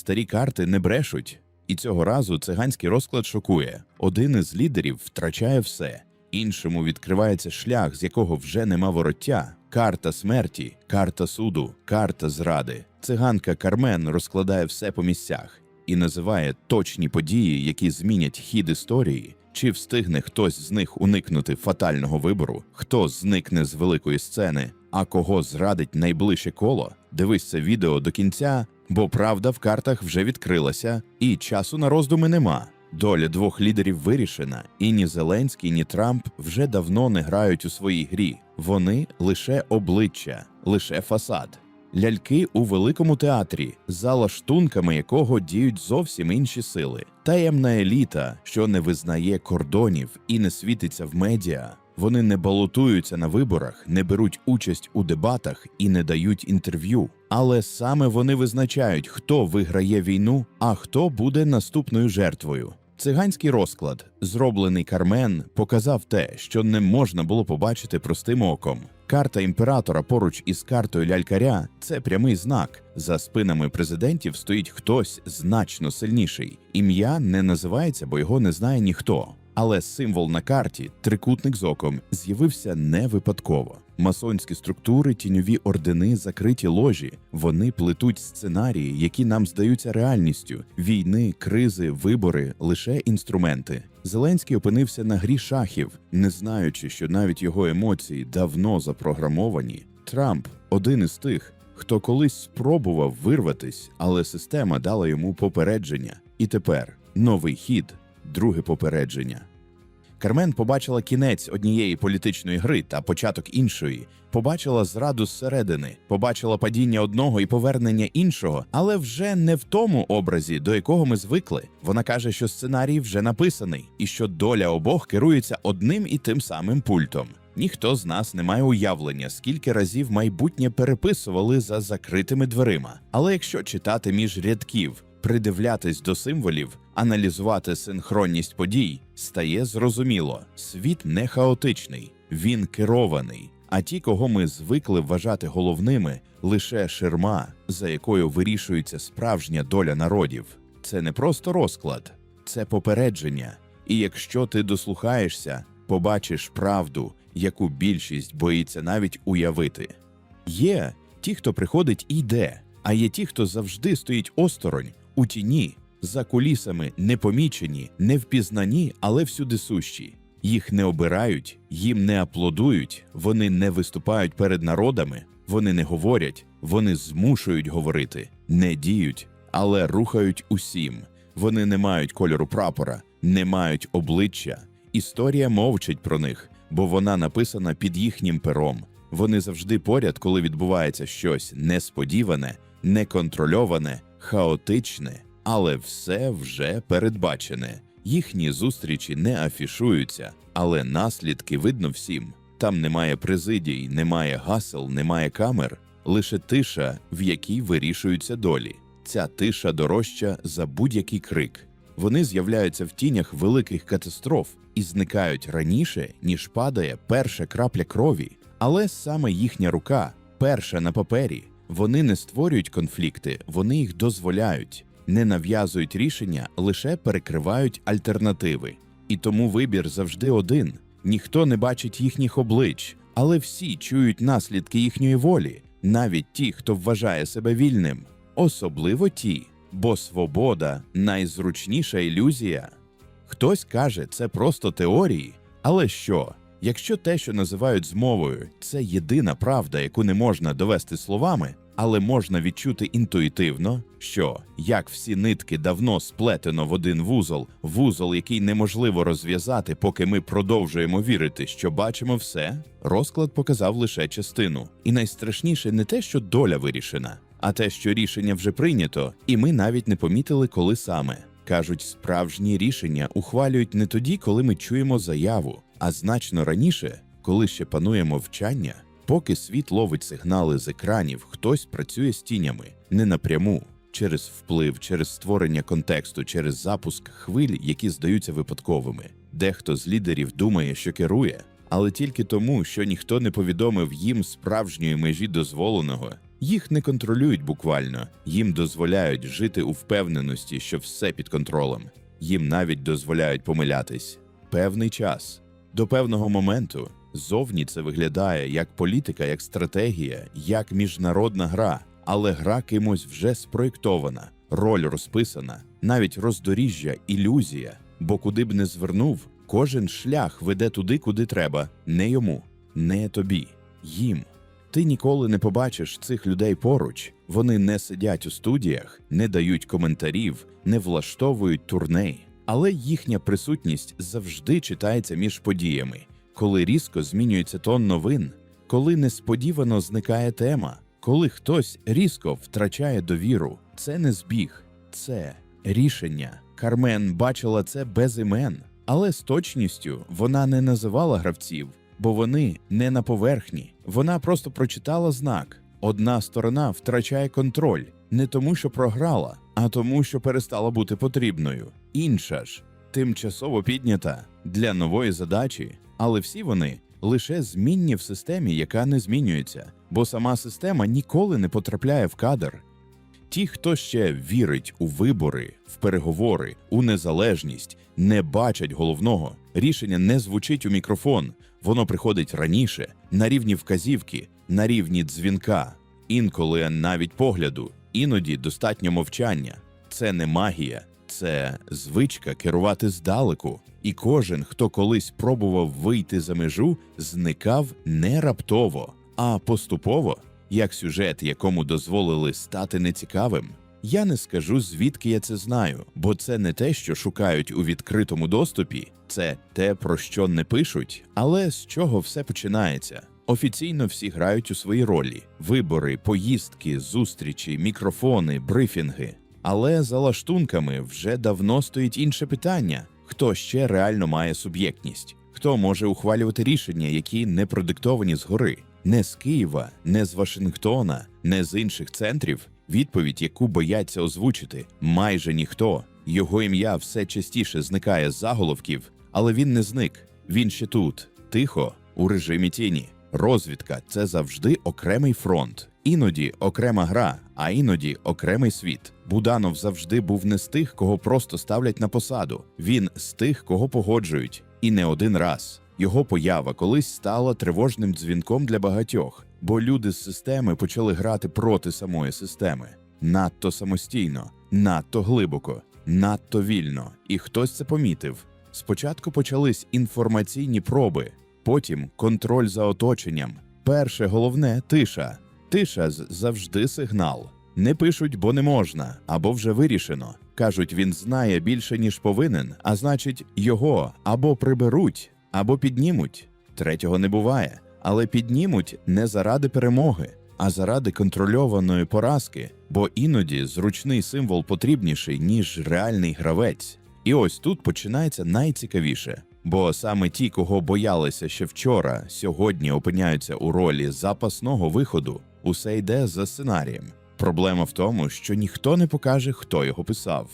Старі карти не брешуть. І цього разу циганський розклад шокує. Один із лідерів втрачає все, іншому відкривається шлях, з якого вже нема вороття. Карта смерті, карта суду, карта зради. Циганка Кармен розкладає все по місцях і називає точні події, які змінять хід історії. Чи встигне хтось з них уникнути фатального вибору, хто зникне з великої сцени, а кого зрадить найближче коло? Дивись це відео до кінця, бо правда в картах вже відкрилася, і часу на роздуми нема. Доля двох лідерів вирішена, і ні Зеленський, ні Трамп вже давно не грають у своїй грі. Вони лише обличчя, лише фасад. Ляльки у великому театрі, за лаштунками якого діють зовсім інші сили. Таємна еліта, що не визнає кордонів і не світиться в медіа. Вони не балотуються на виборах, не беруть участь у дебатах і не дають інтерв'ю. Але саме вони визначають, хто виграє війну, а хто буде наступною жертвою. Циганський розклад, зроблений Кармен, показав те, що не можна було побачити простим оком. Карта імператора поруч із картою лялькаря це прямий знак. За спинами президентів стоїть хтось значно сильніший. Ім'я не називається, бо його не знає ніхто. Але символ на карті, трикутник з оком, з'явився не випадково. Масонські структури, тіньові ордени, закриті ложі. Вони плетуть сценарії, які нам здаються реальністю: війни, кризи, вибори лише інструменти. Зеленський опинився на грі шахів, не знаючи, що навіть його емоції давно запрограмовані. Трамп один із тих, хто колись спробував вирватись, але система дала йому попередження. І тепер новий хід, друге попередження. Кармен побачила кінець однієї політичної гри та початок іншої, побачила зраду зсередини, побачила падіння одного і повернення іншого, але вже не в тому образі, до якого ми звикли. Вона каже, що сценарій вже написаний, і що доля обох керується одним і тим самим пультом. Ніхто з нас не має уявлення, скільки разів майбутнє переписували за закритими дверима. Але якщо читати між рядків, придивлятись до символів, аналізувати синхронність подій, стає зрозуміло, світ не хаотичний, він керований. А ті, кого ми звикли вважати головними, лише ширма, за якою вирішується справжня доля народів. Це не просто розклад, це попередження. І якщо ти дослухаєшся, побачиш правду, яку більшість боїться навіть уявити. Є ті, хто приходить і йде, а є ті, хто завжди стоїть осторонь, у тіні, за кулісами, непомічені, невпізнані, але всюди сущі. Їх не обирають, їм не аплодують, вони не виступають перед народами, вони не говорять, вони змушують говорити, не діють, але рухають усім. Вони не мають кольору прапора, не мають обличчя. Історія мовчить про них, бо вона написана під їхнім пером. Вони завжди поряд, коли відбувається щось несподіване, неконтрольоване, хаотичне, але все вже передбачене. Їхні зустрічі не афішуються, але наслідки видно всім. Там немає президій, немає гасел, немає камер, лише тиша, в якій вирішуються долі. Ця тиша дорожча за будь-який крик. Вони з'являються в тінях великих катастроф і зникають раніше, ніж падає перша крапля крові. Але саме їхня рука, перша на папері, вони не створюють конфлікти, вони їх дозволяють, не нав'язують рішення, лише перекривають альтернативи. І тому вибір завжди один. Ніхто не бачить їхніх облич, але всі чують наслідки їхньої волі, навіть ті, хто вважає себе вільним, особливо ті, бо свобода найзручніша ілюзія. Хтось каже, це просто теорії, але що? Якщо те, що називають змовою, це єдина правда, яку не можна довести словами, але можна відчути інтуїтивно, що як всі нитки давно сплетено в один вузол, вузол, який неможливо розв'язати, поки ми продовжуємо вірити, що бачимо все, розклад показав лише частину. І найстрашніше не те, що доля вирішена, а те, що рішення вже прийнято, і ми навіть не помітили, коли саме. Кажуть, справжні рішення ухвалюють не тоді, коли ми чуємо заяву, а значно раніше, коли ще панує мовчання. Поки світ ловить сигнали з екранів, хтось працює з тінями не напряму, через вплив, через створення контексту, через запуск хвиль, які здаються випадковими. Дехто з лідерів думає, що керує, але тільки тому, що ніхто не повідомив їм справжньої межі дозволеного. Їх не контролюють буквально, їм дозволяють жити у впевненості, що все під контролем. Їм навіть дозволяють помилятись певний час. До певного моменту зовні це виглядає як політика, як стратегія, як міжнародна гра, але гра кимось вже спроєктована, роль розписана, навіть роздоріжжя, ілюзія. Бо куди б не звернув, кожен шлях веде туди, куди треба, не йому, не тобі, їм. Ти ніколи не побачиш цих людей поруч. Вони не сидять у студіях, не дають коментарів, не влаштовують турней. Але їхня присутність завжди читається між подіями, коли різко змінюється тон новин, коли несподівано зникає тема, коли хтось різко втрачає довіру. Це не збіг, це рішення. Кармен бачила це без імен, але з точністю вона не називала гравців, бо вони не на поверхні. Вона просто прочитала знак. Одна сторона втрачає контроль не тому, що програла, а тому, що перестала бути потрібною. Інша ж тимчасово піднята для нової задачі, але всі вони лише змінні в системі, яка не змінюється, бо сама система ніколи не потрапляє в кадр. Ті, хто ще вірить у вибори, в переговори, у незалежність, не бачать головного. Рішення не звучить у мікрофон, воно приходить раніше, на рівні вказівки, на рівні дзвінка, інколи навіть погляду, іноді достатньо мовчання. Це не магія, це звичка керувати здалеку. І кожен, хто колись пробував вийти за межу, зникав не раптово, а поступово як сюжет, якому дозволили стати нецікавим. Я не скажу, звідки я це знаю, бо це не те, що шукають у відкритому доступі, це те, про що не пишуть, але з чого все починається. Офіційно всі грають у свої ролі: вибори, поїздки, зустрічі, мікрофони, брифінги. Але за лаштунками вже давно стоїть інше питання: хто ще реально має суб'єктність, хто може ухвалювати рішення, які не продиктовані згори, не з Києва, не з Вашингтона, не з інших центрів. Відповідь, яку бояться озвучити, майже ніхто. Його ім'я все частіше зникає з заголовків, але він не зник. Він ще тут, тихо, у режимі тіні. Розвідка це завжди окремий фронт, іноді окрема гра, а іноді окремий світ. Буданов завжди був не з тих, кого просто ставлять на посаду. Він з тих, кого погоджують, і не один раз. Його поява колись стала тривожним дзвінком для багатьох, бо люди з системи почали грати проти самої системи надто самостійно, надто глибоко, надто вільно, і хтось це помітив. Спочатку почались інформаційні проби, потім контроль за оточенням. Перше головне тиша. Тиша завжди сигнал. Не пишуть, бо не можна, або вже вирішено. Кажуть, він знає більше, ніж повинен, а значить, його або приберуть, або піднімуть. Третього не буває, але піднімуть не заради перемоги, а заради контрольованої поразки, бо іноді зручний символ потрібніший, ніж реальний гравець. І ось тут починається найцікавіше. Бо саме ті, кого боялися ще вчора, сьогодні опиняються у ролі запасного виходу. Усе йде за сценарієм. Проблема в тому, що ніхто не покаже, хто його писав.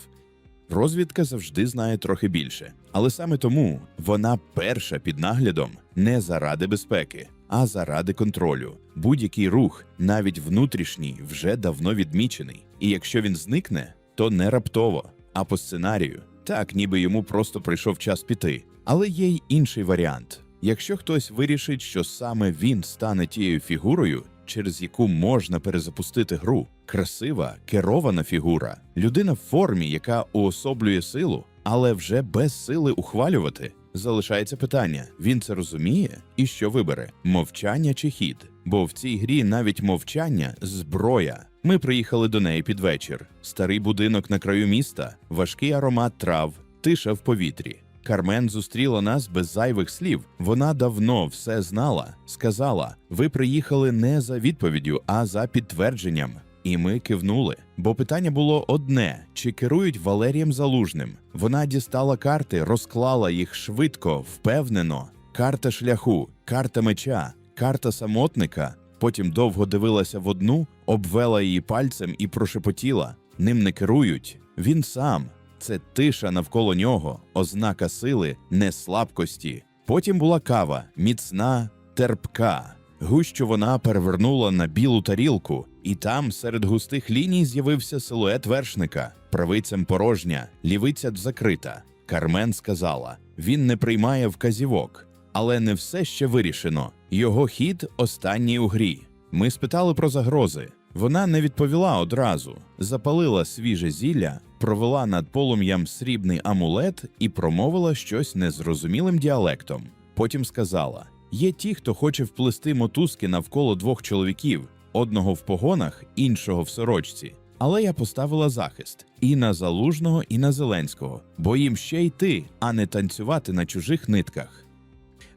Розвідка завжди знає трохи більше, але саме тому вона перша під наглядом не заради безпеки, а заради контролю. Будь-який рух, навіть внутрішній, вже давно відмічений. І якщо він зникне, то не раптово, а по сценарію. Так, ніби йому просто прийшов час піти. Але є й інший варіант. Якщо хтось вирішить, що саме він стане тією фігурою, через яку можна перезапустити гру, красива, керована фігура, людина в формі, яка уособлює силу, але вже без сили ухвалювати. Залишається питання: він це розуміє і що вибере: мовчання чи хід? Бо в цій грі навіть мовчання зброя. Ми приїхали до неї під вечір. Старий будинок на краю міста, важкий аромат трав, тиша в повітрі. Кармен зустріла нас без зайвих слів. Вона давно все знала. Сказала: ви приїхали не за відповіддю, а за підтвердженням. І ми кивнули. Бо питання було одне: чи керують Валерієм Залужним? Вона дістала карти, розклала їх швидко, впевнено. Карта шляху, карта меча, карта самотника. Потім довго дивилася в одну, обвела її пальцем і прошепотіла: ним не керують. Він сам. Це тиша навколо нього, ознака сили, не слабкості. Потім була кава, міцна, терпка. Гущу вона перевернула на білу тарілку, І там серед густих ліній з'явився силует вершника, правицем порожня, лівиця закрита. Кармен сказала: він не приймає вказівок, але не все ще вирішено. Його хід останній у грі. Ми спитали про загрози. Вона не відповіла одразу, запалила свіже зілля, провела над полум'ям срібний амулет і промовила щось незрозумілим діалектом. Потім сказала: є ті, хто хоче вплести мотузки навколо двох чоловіків, одного в погонах, іншого в сорочці. Але я поставила захист і на залужного, і на Зеленського, бо їм ще йти, а не танцювати на чужих нитках.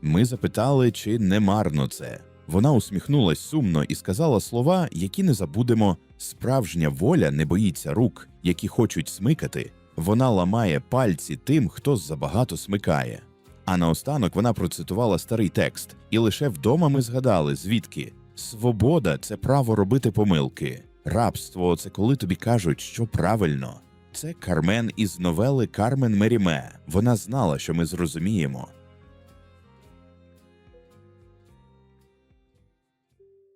Ми запитали, чи не марно це. Вона усміхнулась сумно і сказала слова, які не забудемо: справжня воля не боїться рук, які хочуть смикати. Вона ламає пальці тим, хто забагато смикає. А наостанок вона процитувала старий текст, і лише вдома ми згадали, звідки свобода це право робити помилки, рабство це коли тобі кажуть, що правильно. Це Кармен із новели Кармен Меріме. Вона знала, що ми зрозуміємо.